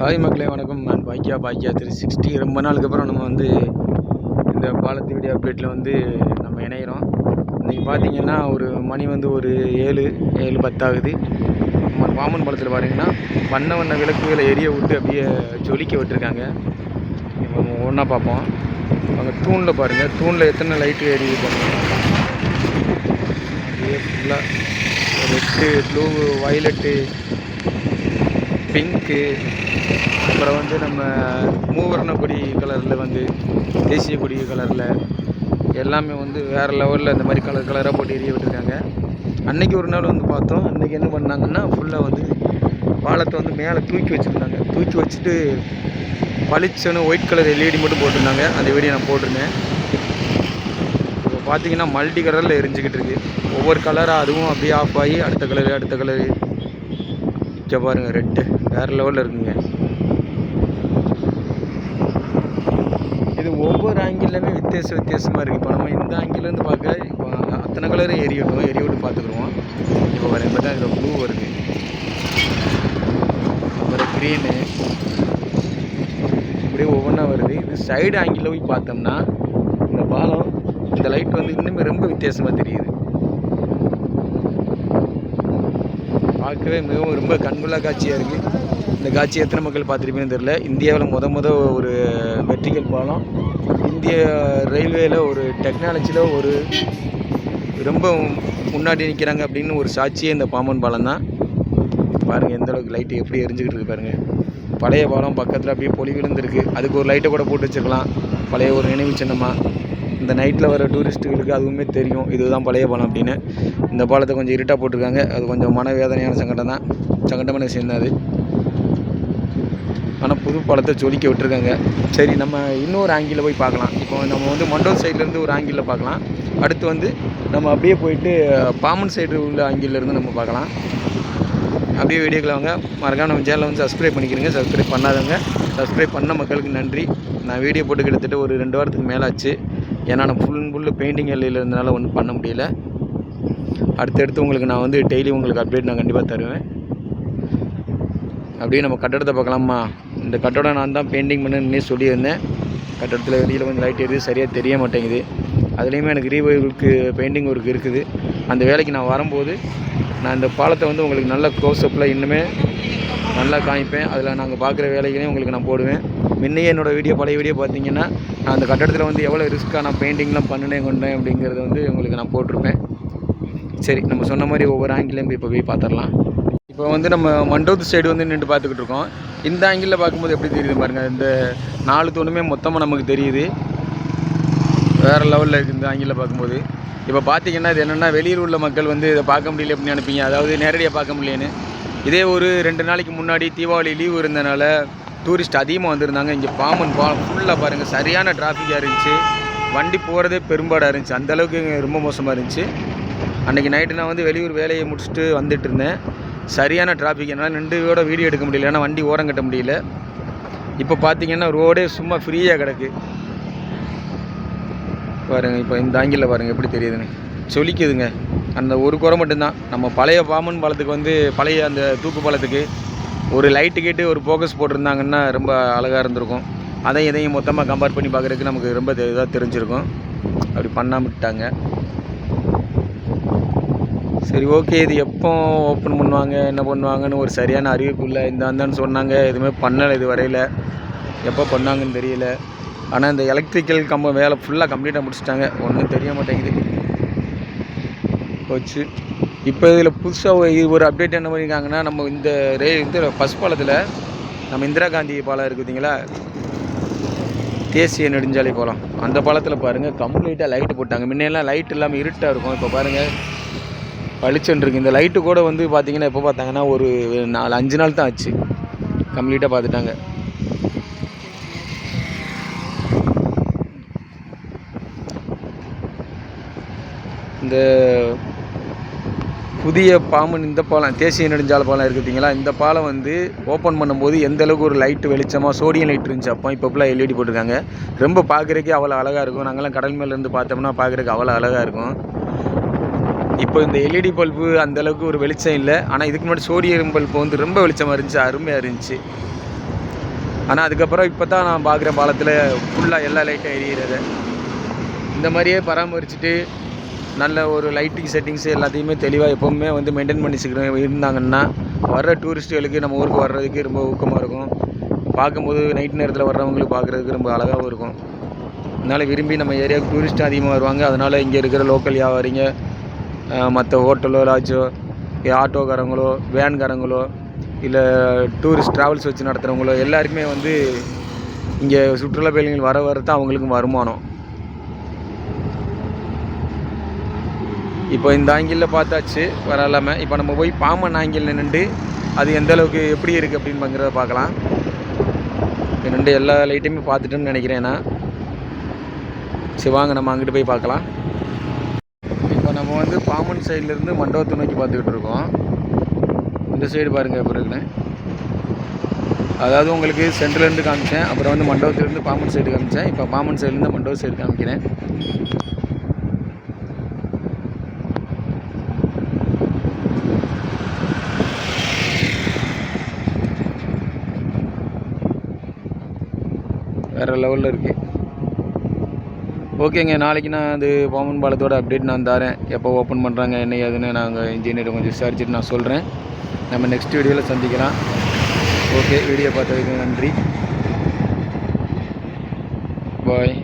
Hi மக்களே வணக்கம். நான் பாக்கியா பாக்கியா த்ரீ சிக்ஸ்டி ரொம்ப நாளுக்கு அப்புறம் நம்ம வந்து இந்த பாலத்து வீடியோ அப்டேட்டில் வந்து நம்ம இணைகிறோம் இன்றைக்கி பார்த்தீங்கன்னா ஒரு மணி வந்து ஒரு ஏழு ஏழு பத்தாகுது. நம்ம பாம்பன் பாலத்தில் பாருங்கன்னா வண்ண வண்ண விளக்குகளை எரிய விட்டு அப்படியே ஜொலிக்க விட்டுருக்காங்க. இப்போ ஒன்றா பார்ப்போம். அங்கே தூணில் பாருங்கள் தூணில் எத்தனை லைட்டு எரியுது பாருங்க. அப்படியே ஃபுல்லாக ரெட்டு ப்ளூ வயலட்டு பிங்க்கு அப்புறம் வந்து நம்ம மூவர்ண கொடி கலரில் வந்து தேசிய கொடி கலரில் எல்லாமே வந்து வேறு லெவலில் இந்த மாதிரி கலர் கலராக போட்டு எரிய விட்டுருக்காங்க. அன்றைக்கி ஒரு நாள் வந்து பார்த்தோம். அன்றைக்கி என்ன பண்ணாங்கன்னா ஃபுல்லாக வந்து பாலத்தை வந்து மேலே தூக்கி வச்சுருந்தாங்க. தூக்கி வச்சுட்டு பளிச்சோன்னு ஒயிட் கலர் எல்இடி மட்டும் போட்டிருந்தாங்க. அந்த வீடியோ நான் போட்டிருந்தேன். இப்போ பார்த்தீங்கன்னா மல்டி கலரில் எரிஞ்சுக்கிட்டு இருக்கு. ஒவ்வொரு கலராக அதுவும் அப்படியே ஆஃப் ஆகி அடுத்த கலரு அடுத்த கலரு இங்கே பாருங்கள் ரெட்டு. வேறு லெவலில் இருக்குங்க. இது ஒவ்வொரு ஆங்கிள்லையுமே வித்தியாச வித்தியாசமாக இருக்குது இப்போ நம்ம இந்த ஆங்கிலேருந்து பார்க்க இப்போ அத்தனை கலரும் எரியட்டும் எரிய விட்டு பார்த்துக்குருவோம் இப்போ பாருங்க இப்போ தான் இதில் ப்ளூ வருது. அப்புறம் க்ரீனு இப்படியே ஒவ்வொன்றா வருது. இது சைடு ஆங்கிளில் போய் பார்த்தோம்னா இந்த பாலம் இந்த லைட் வந்து இன்னுமே ரொம்ப வித்தியாசமாக தெரியுது. பார்க்கவே மிகவும் ரொம்ப கண்கொள்ளா காட்சியாக இருக்குது இந்த காட்சி எத்தனை மக்கள் பார்த்துருப்பீங்கன்னு தெரில இந்தியாவில் முத முத ஒரு வெற்றிகள் பாலம். இந்திய ரயில்வேயில் ஒரு டெக்னாலஜியில் ஒரு ரொம்ப முன்னாடி நிற்கிறாங்க அப்படின்னு ஒரு சாட்சியே இந்த பாம்பன் பாலம் தான். பாருங்கள் எந்த அளவுக்கு லைட்டு எப்படி எரிஞ்சுக்கிட்டு இருக்கு பாருங்கள் பழைய பாலம் பக்கத்தில் அப்படியே பொலி விழுந்திருக்கு. அதுக்கு ஒரு லைட்டை கூட போட்டு வச்சுருக்கலாம். பழைய ஒரு நினைவு சின்னமாக இந்த நைட்டில் வர டூரிஸ்ட்டுகளுக்கு அதுவுமே தெரியும் இதுதான் பழைய பாலம் அப்படின்னு. இந்த பாலத்தை கொஞ்சம் இருட்டாக போட்டிருக்காங்க. அது கொஞ்சம் மனவேதனையான சங்கடம் தான். சங்கடமான விஷயம் தான் அது. ஆனால் புது பாலத்தை ஜொலிக்க விட்டுருக்காங்க. சரி நம்ம இன்னொரு ஆங்கிளில் போய் பார்க்கலாம். இப்போ நம்ம வந்து மண்டோல் சைட்லேருந்து ஒரு ஆங்கிளில் பார்க்கலாம். அடுத்து வந்து நம்ம அப்படியே போயிட்டு பாமன் சைடு உள்ள ஆங்கிளில் நம்ம பார்க்கலாம். அப்படியே வீடியோக்களை வாங்க. மறக்காம நம்ம சேனலை வந்து சப்ஸ்கிரைப் பண்ணிக்கிறீங்க. சப்ஸ்கிரைப் பண்ணாதவங்க சப்ஸ்கிரைப் பண்ண மக்களுக்கு நன்றி. நான் வீடியோ போட்டு கிட்டத்தட்ட ஒரு ரெண்டு வாரத்துக்கு மேலே ஆச்சு ஏன்னா நான் ஃபுல் அண்ட் ஃபுல்லு பெயிண்டிங் எல்லையில் இருந்தனால ஒன்றும் பண்ண முடியல. அடுத்தடுத்து உங்களுக்கு நான் வந்து டெய்லி உங்களுக்கு அப்டேட் நான் கண்டிப்பாக தருவேன். அப்படியே நம்ம கட்டடத்தை பார்க்கலாமா? இந்த கட்டடம் நான் தான் பெயிண்டிங் பண்ணுன்னே சொல்லியிருந்தேன். கட்டடத்தில் வெளியில் கொஞ்சம் லைட் எரியுது சரியாக தெரிய மாட்டேங்குது. அதுலேயுமே எனக்கு ரீவைவலுக்கு பெயிண்டிங் ஒர்க் இருக்குது. அந்த வேலைக்கு நான் வரும்போது நான் இந்த பாலத்தை வந்து உங்களுக்கு நல்ல க்ளோஸ்அப்பில் இன்னுமே நல்லா காமிப்பேன். அதில் நாங்கள் பார்க்குற வேலைகளையும் உங்களுக்கு நான் போடுவேன். முன்னையே என்னோடய வீடியோ பழைய வீடியோ பார்த்தீங்கன்னா நான் அந்த கட்டடத்தில் வந்து எவ்வளோ ரிஸ்க்காக நான் பெயிண்டிங்லாம் பண்ணினேன் கொண்டேன் அப்படிங்கிறத வந்து உங்களுக்கு நான் போட்டிருப்பேன். சரி நம்ம சொன்ன மாதிரி ஒவ்வொரு ஆங்கிலையும் இப்போ போய் பார்த்துடலாம் இப்போ வந்து நம்ம மண்டபத்து சைடு வந்து நின்று பார்த்துக்கிட்டு இருக்கோம். இந்த ஆங்கிளில் பார்க்கும்போது எப்படி தெரியுது பாருங்கள் இந்த நாலு தூணுமே மொத்தமாக நமக்கு தெரியுது. வேறு லெவலில் இருக்குது இந்த ஆங்கிளில் பார்க்கும்போது இப்போ பார்த்தீங்கன்னா இது என்னென்னா வெளியூர் உள்ள மக்கள் வந்து இதை பார்க்க முடியல அப்படின்னு நினைப்பீங்க. அதாவது நேரடியாக பார்க்க முடியலன்னு. இதே ஒரு ரெண்டு நாளைக்கு முன்னாடி தீபாவளி லீவு இருந்தனால டூரிஸ்ட் அதிகமாக வந்திருந்தாங்க. இங்கே பாம்பன் பா ஃபுல்லாக பாருங்கள் சரியான டிராஃபிக்காக இருந்துச்சு. வண்டி போகிறதே பெரும்பாடாக இருந்துச்சு. அந்தளவுக்கு இங்கே ரொம்ப மோசமாக இருந்துச்சு. அன்றைக்கி நைட்டு நான் வந்து வெளியூர் வேலையை முடிச்சுட்டு வந்துட்டு இருந்தேன். சரியான டிராஃபிக் என்னால் நின்று கூட வீடியோ எடுக்க முடியல. ஏன்னா வண்டி ஓரம் கட்ட முடியல. இப்போ பார்த்தீங்கன்னா ரோடே சும்மா ஃப்ரீயாக கிடக்கு. பாருங்கள் இப்போ இந்த ஆங்கிளில் பாருங்கள் எப்படி தெரியுதுன்னு. சொலிக்குதுங்க. அந்த ஒரு குறை மட்டும்தான். நம்ம பழைய பாமன் பாலத்துக்கு வந்து பழைய அந்த தூக்கு பாலத்துக்கு ஒரு லைட்டு கேட்டு ஒரு ஃபோக்கஸ் போட்டிருந்தாங்கன்னா ரொம்ப அழகாக இருந்திருக்கும். அதையும் இதையும் மொத்தமாக கம்பேர் பண்ணி பார்க்குறதுக்கு நமக்கு ரொம்ப இதாக தெரிஞ்சிருக்கும். அப்படி பண்ணாமல் விட்டாங்க. சரி ஓகே இது எப்போ ஓப்பன் பண்ணுவாங்க என்ன பண்ணுவாங்கன்னு ஒரு சரியான அறிவிப்பு இல்லை இந்த அந்தான்னு சொன்னாங்க. எதுவுமே பண்ணலை இது வரையில். எப்போ பண்ணாங்கன்னு தெரியல. ஆனால் இந்த எலக்ட்ரிக்கல் கம்பம் வேலை ஃபுல்லாக கம்ப்ளீட்டாக முடிச்சிட்டாங்க. ஒன்றும் தெரிய மாட்டேங்குது. போச்சு. இப்போ இதில் புதுசாக இது ஒரு அப்டேட் என்ன பண்ணியிருக்காங்கன்னா நம்ம இந்த ரே இந்த பஸ் பாலத்தில் நம்ம இந்திரா காந்தி பாலம் இருக்குதுங்களா தேசிய நெடுஞ்சாலை பாலம். அந்த பாலத்தில் பாருங்கள் கம்ப்ளீட்டாக லைட்டு போட்டாங்க. முன்னெல்லாம் லைட் இல்லாமல் இருட்டாக இருக்கும். இப்போ பாருங்கள் பளிச்சுன்னு இந்த லைட்டு கூட வந்து பார்த்திங்கன்னா எப்போ பார்த்தாங்கன்னா ஒரு நாலு அஞ்சு நாள் தான் ஆச்சு. கம்ப்ளீட்டாக பார்த்துட்டாங்க இந்த புதிய பாம்பன் இந்த பாலம் தேசிய நெடுஞ்சாலை பாலம் இருக்குதுங்களா? இந்த பாலம் வந்து ஓப்பன் பண்ணும்போது எந்த அளவுக்கு ஒரு லைட்டு வெளிச்சமாக சோடியம் லைட் இருந்துச்சு அப்போ இப்போ ஃபுல்லாக எல்இடி போட்டிருக்காங்க. ரொம்ப பார்க்குறக்கே அவ்வளோ அழகாக இருக்கும். நாங்கள்லாம் கடல் மேலேருந்து பார்த்தோம்னா பார்க்குறக்கு அவ்வளோ அழகாக இருக்கும். இப்போ இந்த எல்இடி பல்பு அந்த அளவுக்கு ஒரு வெளிச்சம் இல்லை. ஆனால் இதுக்கு முன்னாடி சோடியம் பல்பு வந்து ரொம்ப வெளிச்சமாக இருந்துச்சு அருமையாக இருந்துச்சு. ஆனால் அதுக்கப்புறம் இப்போ தான் நான் பார்க்குற பாலத்தில் ஃபுல்லாக எல்லா லைட்டும் எரியிறது. இந்த மாதிரியே பராமரிச்சுட்டு நல்ல ஒரு லைட்டிங் செட்டிங்ஸ் எல்லாத்தையுமே தெளிவாக எப்போவுமே வந்து மெயின்டைன் பண்ணி இருந்தாங்கன்னா வர்ற டூரிஸ்ட்டுகளுக்கு நம்ம ஊருக்கு வர்றதுக்கு ரொம்ப ஊக்கமாக இருக்கும். பார்க்கும்போது நைட் நேரத்தில் வர்றவங்களுக்கு பார்க்குறதுக்கு ரொம்ப அழகாகவும் இருக்கும். அதனால் விரும்பி நம்ம ஏரியாவுக்கு டூரிஸ்ட்டும் அதிகமாக வருவாங்க. அதனால் இங்கே இருக்கிற லோக்கல் வியாபாரிங்க மற்ற ஹோட்டலோ லாட்ஜோ ஆட்டோக்காரங்களோ வேன்காரங்களோ இல்லை டூரிஸ்ட் ட்ராவல்ஸ் வச்சு நடத்துகிறவங்களோ எல்லாருக்குமே வந்து இங்கே சுற்றுலா பயணிகள் வர வர தான் அவங்களுக்கும் வருமானம். இப்போ இந்த ஆங்கிளில் பார்த்தாச்சு வரலாமல் இப்போ நம்ம போய் பாம்பன் ஆங்கிள் நின்று அது எந்த அளவுக்கு எப்படி இருக்குது அப்படின்னு பார்க்கலாம். இப்போ நின்று எல்லா லைட்டையுமே பார்த்துட்டுன்னு நினைக்கிறேன் நான். சரி வாங்க நம்ம அங்கிட்டு போய் பார்க்கலாம். இப்போ நம்ம வந்து பாம்பன் சைட்லேருந்து மண்டபத்தை நோக்கி பார்த்துக்கிட்டு இருக்கோம். இந்த சைடு பாருங்கள் இப்போ இருக்குன்னு. அதாவது உங்களுக்கு சென்ட்ரலேருந்து காமிச்சேன் அப்புறம் வந்து மண்டபத்துலேருந்து பாம்பன் சைடு காமிச்சேன். இப்போ பாம்பன் சைட்லேருந்து மண்டபம் சைடு காமிக்கிறேன். வேறு லெவலில் இருக்குது ஓகேங்க நாளைக்கு நான் அது பாம்பன் பாலத்தோட அப்டேட் நான் தரேன். எப்போ ஓப்பன் பண்ணுறாங்க என்ன ஏதுன்னு நாங்கள் இன்ஜினியர் கொஞ்சம் விசாரிச்சுட்டு நான் சொல்கிறேன் நம்ம நெக்ஸ்ட் வீடியோவில் சந்திக்கலாம். ஓகே வீடியோ பார்த்ததுக்கு நன்றி. பாய்